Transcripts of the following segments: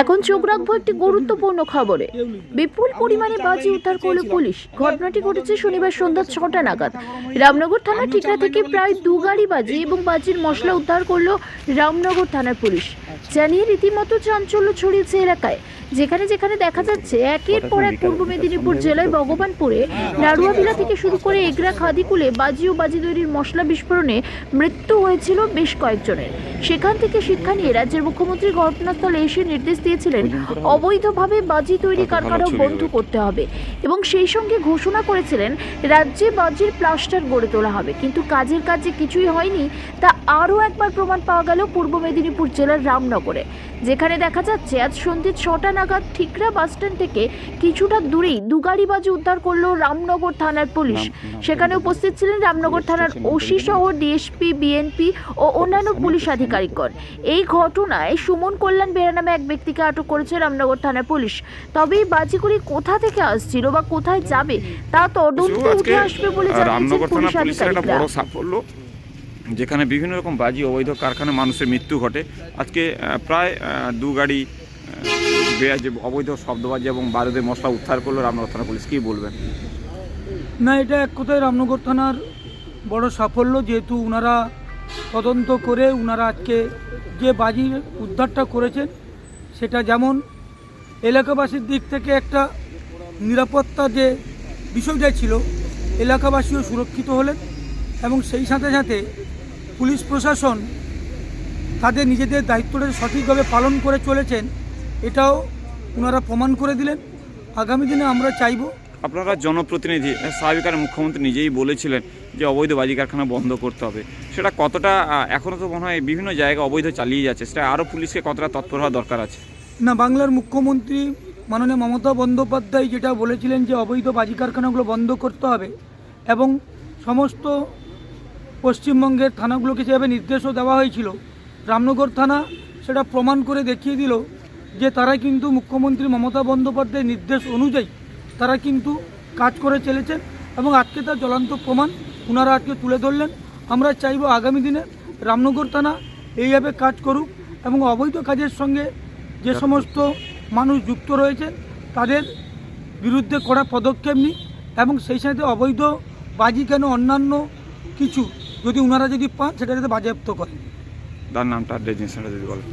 এখন চোখ রাখব একটি গুরুত্বপূর্ণ খবরে। বিপুল পরিমাণে বাজি উদ্ধার করল পুলিশ। ঘটনাটি ঘটেছে শনিবার সন্ধ্যা ছটা নাগাদ। রামনগর থানার ঠিকরা থেকে প্রায় দু গাড়ি বাজি এবং বাজির মশলা উদ্ধার করল রামনগর থানার পুলিশ। জানিয়ে রীতিমতো চাঞ্চল্য ছড়িয়েছে এলাকায়। যেখানে যেখানে দেখা যাচ্ছে একের পর এক পূর্ব মেদিনীপুর জেলায় ভগবানপুরে নাড়ুয়াবিলা থেকে শুরু করে এগরা খাদিকুলে বাজি ও বাজি তৈরির মশলা বিস্ফোরণে মৃত্যু হয়েছিল বেশ কয়েকজনের। সেখান থেকে শিক্ষা নিয়ে রাজ্যের মুখ্যমন্ত্রী ঘটনাস্থলে এসে নির্দেশ দিয়েছিলেন অবৈধভাবে বাজি তৈরি কারখানা বন্ধ করতে হবে এবং সেই সঙ্গে ঘোষণা করেছিলেন রাজ্যে বাজির প্লাস্টার গড়ে তোলা হবে। কিন্তু কাজের কাজে কিছুই হয়নি তা আরও একবার প্রমাণ পাওয়া গেল পূর্ব মেদিনীপুর জেলার রামনগরে। যেখানে দেখা যাচ্ছে আজ সন্ধ্যে ছটা নাগাদ ঠিকরা বাসস্ট্যান্ড থেকে কিছুটা দূরেই দুগাড়ি বাজি উদ্ধার করল রামনগর থানার পুলিশ। সেখানে উপস্থিত ছিলেন রামনগর থানার ওসি সহ ডিএসপি বিএনপি ও অন্যান্য পুলিশ আধিকারিকগণ। এই ঘটনায় সুমন কল্যাণ বেরা নামে এক ব্যক্তিকে আটক করেছে রামনগর থানার পুলিশ। তবে এই বাজিগুলি কোথা থেকে আসছিল বা কোথায় যাবে তা তদন্তে উঠে আসবে বলে জানিয়েছেন পুলিশ আধিকারিকরা। যেখানে বিভিন্ন রকম বাজি অবৈধ কারখানায় মানুষের মৃত্যু ঘটে। আজকে আহ, প্রায় আহ, দু গাড়ি বেয়াজ অবৈধ শব্দবাজি এবং বারুদের মশলা উদ্ধার করল রামনগর থানা পুলিশ, কী বলবেন? না, এটা এক কথায় রামনগর থানার বড় সাফল্য যেহেতু ওনারা তদন্ত করে ওনারা আজকে যে বাজির উদ্ধারটা করেছেন, সেটা যেমন এলাকাবাসীর দিক থেকে একটা নিরাপত্তা যে বিষয়টা ছিল, এলাকাবাসীও সুরক্ষিত হলেন এবং সেই সাথে সাথে পুলিশ প্রশাসন তাদের নিজেদের দায়িত্বটা সঠিকভাবে পালন করে চলেছেন। এটাও ওনারা প্রমাণ করে দিলেন। আগামী দিনে আমরা চাইব আপনারা জনপ্রতিনিধি স্বাভাবিক আর মুখ্যমন্ত্রী নিজেই বলেছিলেন যে অবৈধ বাজি কারখানা বন্ধ করতে হবে। সেটা কতটা এখনও তো মনে হয় বিভিন্ন জায়গায় অবৈধ চালিয়ে যাচ্ছে। সেটা আরও পুলিশকে কতটা তৎপর হওয়া দরকার আছে? না বাংলার মুখ্যমন্ত্রী মাননীয় মমতা বন্দ্যোপাধ্যায় যেটা বলেছিলেন যে অবৈধ বাজি কারখানাগুলো বন্ধ করতে হবে এবং সমস্ত পশ্চিমবঙ্গের থানাগুলোকে যেভাবে নির্দেশও দেওয়া হয়েছিল রামনগর থানা সেটা প্রমাণ করে দেখিয়ে দিল যে তারা কিন্তু মুখ্যমন্ত্রী মমতা বন্দ্যোপাধ্যায়ের নির্দেশ অনুযায়ী তারা কিন্তু কাজ করে চলেছেন এবং আজকে তার জ্বলন্ত প্রমাণ ওনারা আজকে তুলে ধরলেন। আমরা চাইব আগামী দিনে রামনগর থানা এইভাবে কাজ করুক এবং অবৈধ কাজের সঙ্গে যে সমস্ত মানুষ যুক্ত রয়েছে তাদের বিরুদ্ধে কড়া পদক্ষেপ নিই এবং সেই সাথে অবৈধ বাজি কেন অন্যান্য কিছু যদি ওনারা যদি পান সেটা যাতে বাজেয়াপ্ত করেন। তার নামটা বলেন।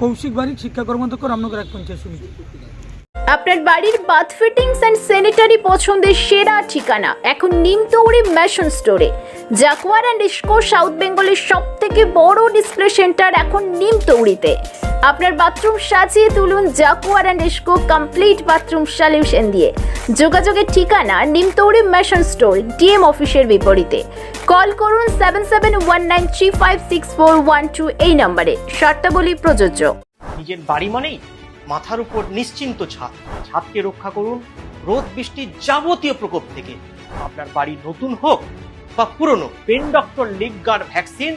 কৌশিক বারিক শিক্ষা কর্মাধ্যক্ষ রামনগর এক পঞ্চায়েত সমিতি। আপনার বাড়ির বাথ ফিটিংস অ্যান্ড স্যানিটারি পছন্দের সেরা ঠিকানা এখন নিমতৌড়ি ম্যাশন স্টোরে। জাকুয়ার অ্যান্ড ইস্কো সাউথ বেঙ্গলের সব থেকে বড় ডিসপ্লে সেন্টার এখন নিমতৌড়িতে। আপনার বাথরুম সাজিয়ে তুলুন Jaquar and Essco complete bathroom solution দিয়ে। যোগাযোগের ঠিকানা নিমতৌড়ি ম্যাশন স্টোর, ডিএম অফিসের বিপরীতে। কল করুন seven seven one nine three এই নম্বরে। শর্তাবলী প্রযোজ্য। নিজের বাড়ি মানেই মাথার উপর নিশ্চিন্ত ছাদ। ছাদকে রক্ষা করুন রোদ বৃষ্টির যাবতীয় প্রকোপ থেকে। আপনার বাড়ি নতুন হোক বা পুরনো, pen doctor leak guard vaccine